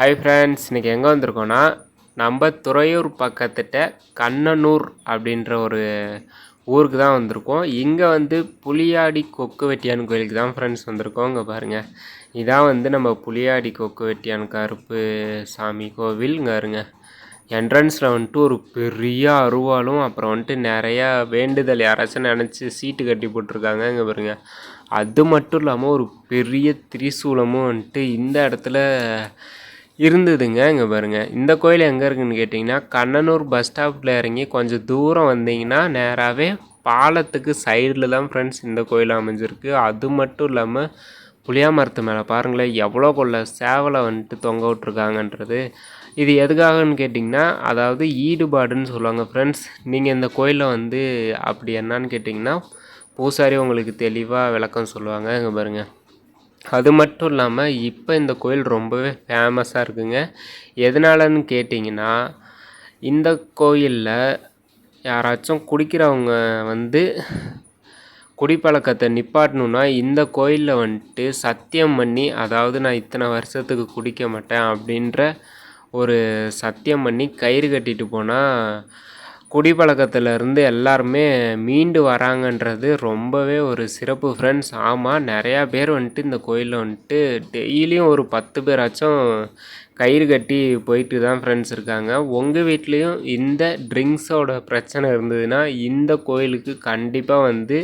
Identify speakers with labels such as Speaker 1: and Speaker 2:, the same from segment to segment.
Speaker 1: Hi friends இன்றைக்கி எங்கே வந்திருக்கோன்னா நம்ம துறையூர் பக்கத்துட்ட கண்ணனூர் அப்படின்ற ஒரு ஊருக்கு தான் வந்திருக்கோம். இங்கே வந்து புளியாடி கொக்கு வெட்டியான் கோயிலுக்கு தான் ஃப்ரெண்ட்ஸ் வந்திருக்கோம். இங்கே பாருங்கள் இதான் வந்து நம்ம புளியாடி கொக்கு வெட்டியான் கருப்பு சாமி கோவில். இங்கே இருங்க என்ட்ரன்ஸில் வந்துட்டு ஒரு பெரிய அருவாலும் அப்புறம் வந்துட்டு நிறையா வேண்டுதல் யாராச்சும் நினச்சி சீட்டு கட்டி போட்டிருக்காங்க. இங்கே பாருங்க. அது மட்டும் இல்லாமல் ஒரு பெரிய திரிசூலமும் வந்துட்டு இந்த இடத்துல இருந்ததுங்க இங்கே பாருங்கள் இந்த கோயில் எங்கே இருக்குதுன்னு கேட்டிங்கன்னா கண்ணனூர் பஸ் ஸ்டாப்பில் இறங்கி கொஞ்சம் தூரம் வந்தீங்கன்னா நேராகவே பாலத்துக்கு சைடில் தான் ஃப்ரெண்ட்ஸ் இந்த கோயில் அமைஞ்சிருக்கு. அது மட்டும் இல்லாமல் புளியா மரத்து மேலே பாருங்களேன் எவ்வளோ கொள்ள சேவலை வந்துட்டு தொங்க விட்ருக்காங்கன்றது இது எதுக்காகன்னு கேட்டிங்கன்னா அதாவது ஈடுபாடுன்னு சொல்லுவாங்க ஃப்ரெண்ட்ஸ் நீங்கள் இந்த கோயிலில் வந்து அப்படி என்னான்னு கேட்டிங்கன்னா பூசாரி உங்களுக்கு தெளிவாக விளக்கம் சொல்லுவாங்க இங்கே பாருங்கள் அது மட்டும் இல்லாமல் இப்போ இந்த கோயில் ரொம்பவே ஃபேமஸாக இருக்குங்க. எதனாலன்னு கேட்டிங்கன்னா இந்த கோயிலில் யாராச்சும் குடிக்கிறவங்க வந்து குடிப்பழக்கத்தை நிப்பாட்டணுன்னா இந்த கோயிலில் வந்துட்டு சத்தியம் பண்ணி அதாவது நான் இத்தனை வருஷத்துக்கு குடிக்க மாட்டேன் அப்படின்ற ஒரு சத்தியம் பண்ணி கயிறு கட்டிட்டு போனால் குடிப்பழக்கத்திலேருந்து எல்லாருமே மீண்டு வராங்கன்றது ரொம்பவே ஒரு சிறப்பு ஃப்ரெண்ட்ஸ் ஆமாம் நிறையா பேர் வந்துட்டு இந்த கோயிலில் வந்துட்டு டெய்லியும் ஒரு பத்து பேராச்சும் கயிறு கட்டி போயிட்டு தான் ஃப்ரெண்ட்ஸ் இருக்காங்க. உங்கள் வீட்லேயும் இந்த ட்ரிங்க்ஸோட பிரச்சனை இருந்ததுன்னா இந்த கோயிலுக்கு கண்டிப்பாக வந்து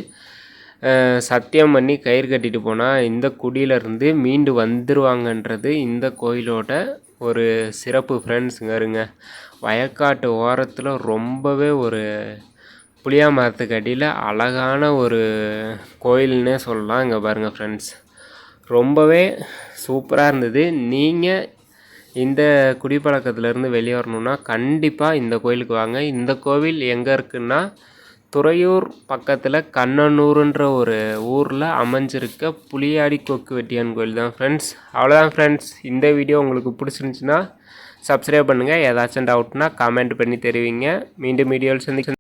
Speaker 1: சத்தியம் பண்ணி கயிறு கட்டிட்டு போனால் இந்த குடியிலேருந்து மீண்டு வந்துடுவாங்கன்றது இந்த கோயிலோட ஒரு சிறப்பு ஃப்ரெண்ட்ஸுங்க இருங்க வயக்காட்டு ஓரத்தில் ரொம்பவே ஒரு புளியா மரத்துக்கு அடியில் அழகான ஒரு கோயில்னே சொல்லலாம் இங்கே பாருங்கள் ஃப்ரெண்ட்ஸ் ரொம்பவே சூப்பராக இருந்தது. நீங்கள் இந்த குடிப்பழக்கத்துலேருந்து வெளியே வரணுன்னா கண்டிப்பாக இந்த கோயிலுக்கு வாங்க. இந்த கோவில் எங்கே இருக்குன்னா துறையூர் பக்கத்தில் கண்ணனூருன்ற ஒரு ஊரில் அமைஞ்சிருக்க புளியாடி கொக்கு வெட்டியான் கோயில் தான் ஃப்ரெண்ட்ஸ் அவ்வளோதான் ஃப்ரெண்ட்ஸ் இந்த வீடியோ உங்களுக்கு பிடிச்சிருந்துச்சின்னா சப்ஸ்கிரைப் பண்ணுங்கள் ஏதாச்சும் டவுட்னா கமெண்ட் பண்ணி தெரிவிங்க. மீண்டும் வீடியோவில் சந்திக்க